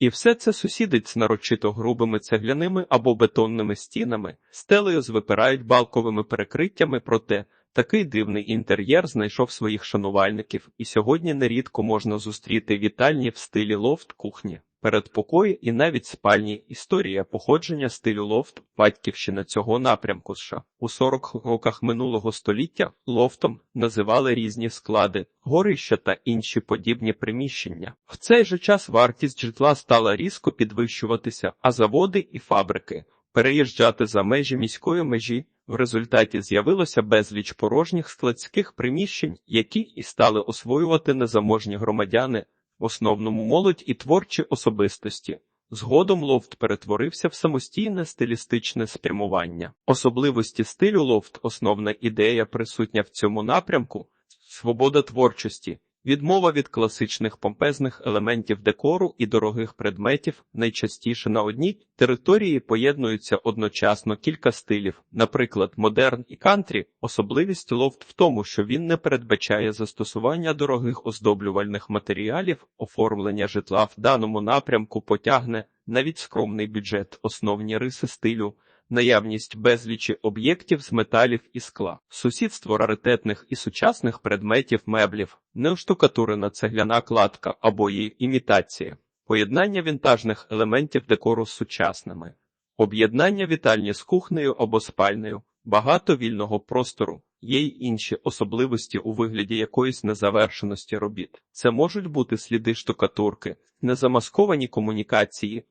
І все це сусідить з нарочито грубими цегляними або бетонними стінами, стелею з випирають балковими перекриттями, проте такий дивний інтер'єр знайшов своїх шанувальників, і сьогодні нерідко можна зустріти вітальні в стилі лофт кухні. Передпокої і навіть спальні історія походження стилю лофт батьківщина цього напрямку США. У 40 роках минулого століття лофтом називали різні склади, горища та інші подібні приміщення. В цей же час вартість житла стала різко підвищуватися, а заводи і фабрики переїжджати за межі міської межі. В результаті з'явилося безліч порожніх складських приміщень, які і стали освоювати незаможні громадяни в основному молодь і творчі особистості. Згодом лофт перетворився в самостійне стилістичне спрямування. Особливості стилю лофт, основна ідея присутня в цьому напрямку свобода творчості. Відмова від класичних помпезних елементів декору і дорогих предметів найчастіше на одній території поєднуються одночасно кілька стилів, наприклад, модерн і кантрі. Особливість лофт в тому, що він не передбачає застосування дорогих оздоблювальних матеріалів, оформлення житла в даному напрямку потягне навіть скромний бюджет, основні риси стилю наявність безлічі об'єктів з металів і скла, сусідство раритетних і сучасних предметів меблів, неоштукатурена цегляна кладка або її імітація, поєднання вінтажних елементів декору з сучасними, об'єднання вітальні з кухнею або спальнею, багато вільного простору. Є й інші особливості у вигляді якоїсь незавершеності робіт. Це можуть бути сліди штукатурки, незамасковані комунікації,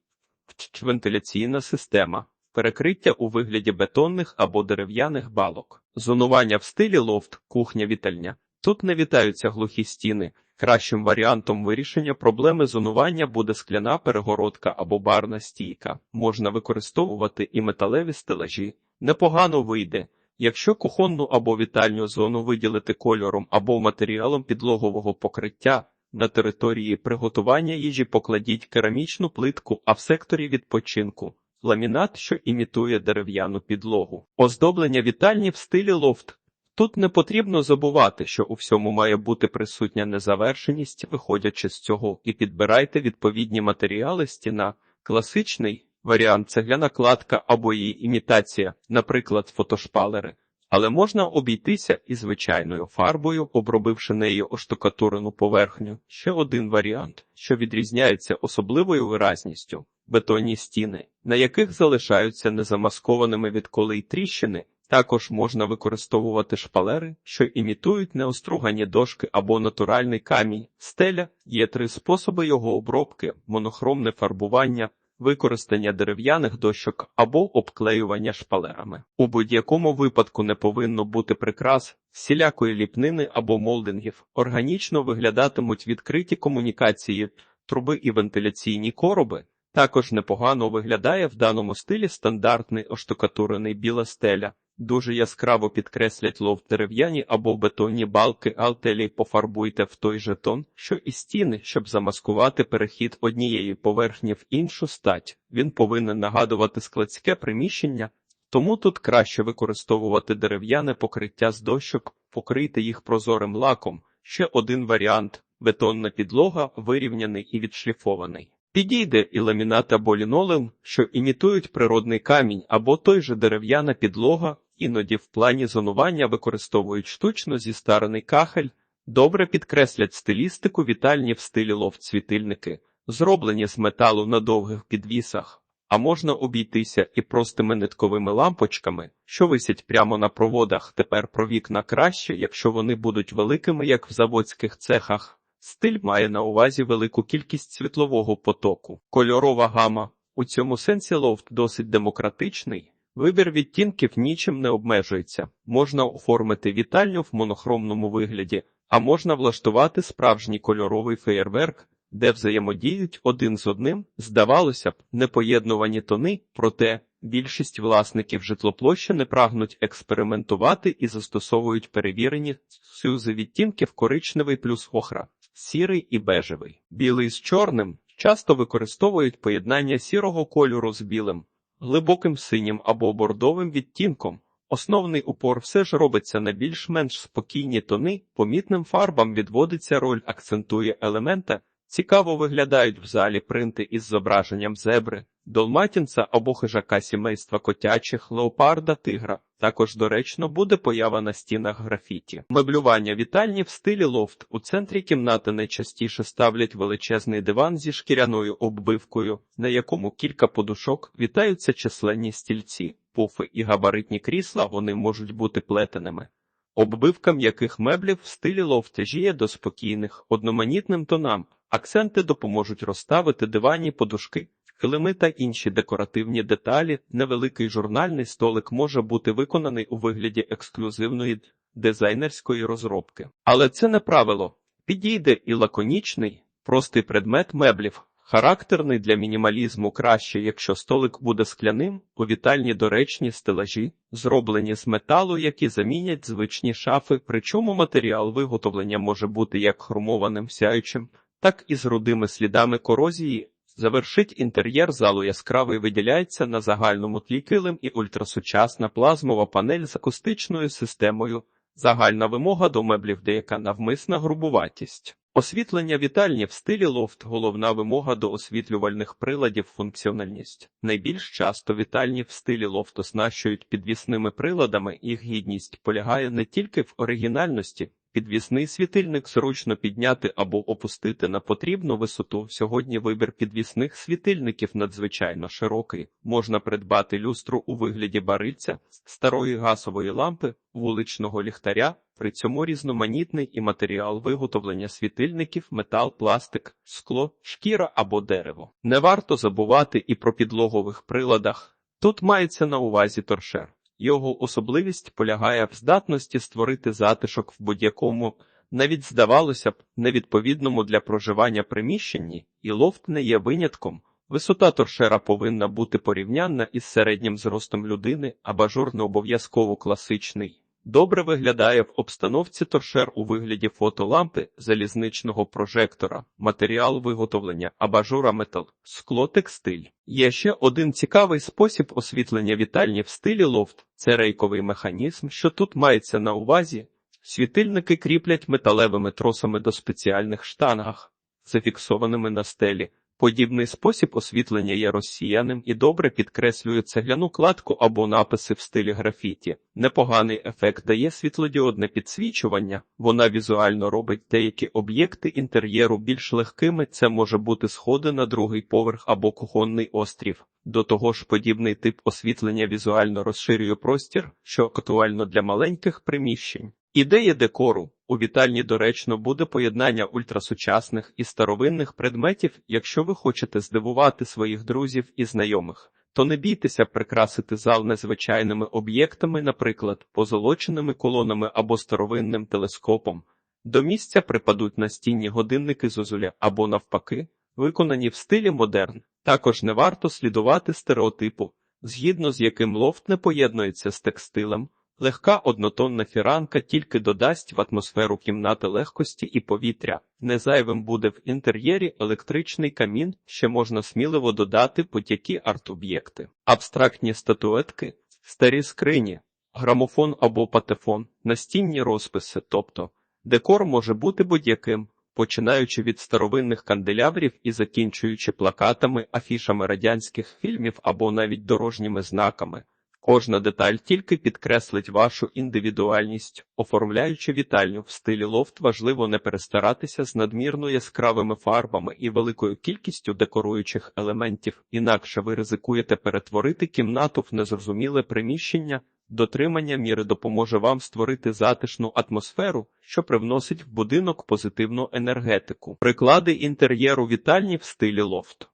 вентиляційна система, перекриття у вигляді бетонних або дерев'яних балок, зонування в стилі лофт, кухня вітальня. Тут не вітаються глухі стіни. Кращим варіантом вирішення проблеми зонування буде скляна перегородка або барна стійка. Можна використовувати і металеві стелажі. Непогано вийде. Якщо кухонну або вітальню зону виділити кольором або матеріалом підлогового покриття, на території приготування їжі покладіть керамічну плитку, а в секторі відпочинку ламінат, що імітує дерев'яну підлогу. Оздоблення вітальні в стилі лофт. Тут не потрібно забувати, що у всьому має бути присутня незавершеність, виходячи з цього, і підбирайте відповідні матеріали стіна, класичний варіант цегляна кладка або її імітація, наприклад, фотошпалери. Але можна обійтися і звичайною фарбою, обробивши нею оштукатурену поверхню. Ще один варіант, що відрізняється особливою виразністю бетонні стіни, на яких залишаються незамаскованими відколи й тріщини. Також можна використовувати шпалери, що імітують неостругані дошки або натуральний камінь. Стеля є три способи його обробки: монохромне фарбування, використання дерев'яних дощок або обклеювання шпалерами. У будь-якому випадку не повинно бути прикрас, всілякої ліпнини або молдингів. Органічно виглядатимуть відкриті комунікації, труби і вентиляційні короби. Також непогано виглядає в даному стилі стандартний оштукатурений біла стеля. Дуже яскраво підкреслять лов дерев'яні або бетонні балки, алтелі пофарбуйте в той же тон, що і стіни, щоб замаскувати перехід однієї поверхні в іншу стать. Він повинен нагадувати складське приміщення, тому тут краще використовувати дерев'яне покриття з дощок, покрити їх прозорим лаком. Ще один варіант бетонна підлога вирівняний і відшліфований. Підійде і ламінат або лінолеум, що імітують природний камінь або той же дерев'яна підлога, іноді в плані зонування використовують штучно зістарений кахель, добре підкреслять стилістику вітальні в стилі лофт-світильники, зроблені з металу на довгих підвісах, а можна обійтися і простими нитковими лампочками, що висять прямо на проводах. Тепер про вікна краще, якщо вони будуть великими, як в заводських цехах. Стиль має на увазі велику кількість світлового потоку. Кольорова гама. У цьому сенсі лофт досить демократичний. Вибір відтінків нічим не обмежується. Можна оформити вітальню в монохромному вигляді, а можна влаштувати справжній кольоровий феєрверк, де взаємодіють один з одним, здавалося б, непоєднувані тони, проте більшість власників житлоплощі не прагнуть експериментувати і застосовують перевірені сюзи відтінків коричневий плюс охра сірий і бежевий. Білий з чорним часто використовують поєднання сірого кольору з білим, глибоким синім або бордовим відтінком. Основний упор все ж робиться на більш-менш спокійні тони, помітним фарбам відводиться роль акцентує елемента, Цікаво виглядають в залі принти із зображенням зебри, долматінця або хижака сімейства котячих, леопарда, тигра. Також доречно буде поява на стінах графіті. Меблювання вітальні в стилі лофт. У центрі кімнати найчастіше ставлять величезний диван зі шкіряною оббивкою, на якому кілька подушок вітаються численні стільці, пуфи і габаритні крісла. Вони можуть бути плетеними. Оббивка м'яких меблів в стилі лофт тяжіє до спокійних, одноманітним тонам. Акценти допоможуть розставити диванні подушки, килими та інші декоративні деталі. Невеликий журнальний столик може бути виконаний у вигляді ексклюзивної дизайнерської розробки. Але це не правило. Підійде і лаконічний, простий предмет меблів. Характерний для мінімалізму краще, якщо столик буде скляним, у вітальні доречні стелажі, зроблені з металу, які замінять звичні шафи, причому матеріал виготовлення може бути як хромованим сяючим, так і з рудими слідами корозії. Завершить інтер'єр залу яскравий виділяється на загальному тлі килим і ультрасучасна плазмова панель з акустичною системою. Загальна вимога до меблів деяка навмисна грубуватість. Освітлення вітальні в стилі лофт головна вимога до освітлювальних приладів функціональність. Найбільш часто вітальні в стилі лофт оснащують підвісними приладами, їх гідність полягає не тільки в оригінальності. Підвісний світильник зручно підняти або опустити на потрібну висоту. Сьогодні вибір підвісних світильників надзвичайно широкий. Можна придбати люстру у вигляді барильця, старої газової лампи, вуличного ліхтаря. При цьому різноманітний і матеріал виготовлення світильників, метал, пластик, скло, шкіра або дерево. Не варто забувати і про підлогових приладах. Тут мається на увазі торшер. Його особливість полягає в здатності створити затишок в будь-якому, навіть здавалося б, невідповідному для проживання приміщенні, і лофт не є винятком. Висота торшера повинна бути порівнянна із середнім зростом людини, а бажур не обов'язково класичний. Добре виглядає в обстановці торшер у вигляді фотолампи, залізничного прожектора, матеріал виготовлення, абажура метал, скло текстиль. Є ще один цікавий спосіб освітлення вітальні в стилі лофт це рейковий механізм, що тут мається на увазі. Світильники кріплять металевими тросами до спеціальних штангах, зафіксованими на стелі. Подібний спосіб освітлення є розсіяним і добре підкреслює цегляну кладку або написи в стилі графіті. Непоганий ефект дає світлодіодне підсвічування, вона візуально робить деякі об'єкти інтер'єру більш легкими. Це може бути сходи на другий поверх або кухонний острів. До того ж, подібний тип освітлення візуально розширює простір, що актуально для маленьких приміщень. Ідея декору у вітальні доречно буде поєднання ультрасучасних і старовинних предметів. Якщо ви хочете здивувати своїх друзів і знайомих, то не бійтеся прикрасити зал незвичайними об'єктами, наприклад, позолоченими колонами або старовинним телескопом. До місця припадуть настінні годинники зозуля або навпаки, виконані в стилі модерн. Також не варто слідувати стереотипу, згідно з яким лофт не поєднується з текстилем. Легка однотонна фіранка тільки додасть в атмосферу кімнати легкості і повітря. Незайвим буде в інтер'єрі електричний камін, ще можна сміливо додати будь-які арт-об'єкти, абстрактні статуетки, старі скрині, грамофон або патефон, настінні розписи, тобто декор може бути будь-яким. Починаючи від старовинних канделябрів і закінчуючи плакатами, афішами радянських фільмів або навіть дорожніми знаками. Кожна деталь тільки підкреслить вашу індивідуальність, оформляючи вітальню в стилі лофт, важливо не перестаратися з надмірно яскравими фарбами і великою кількістю декоруючих елементів, інакше ви ризикуєте перетворити кімнату в незрозуміле приміщення. Дотримання міри допоможе вам створити затишну атмосферу, що привносить в будинок позитивну енергетику. Приклади інтер'єру вітальні в стилі лофт.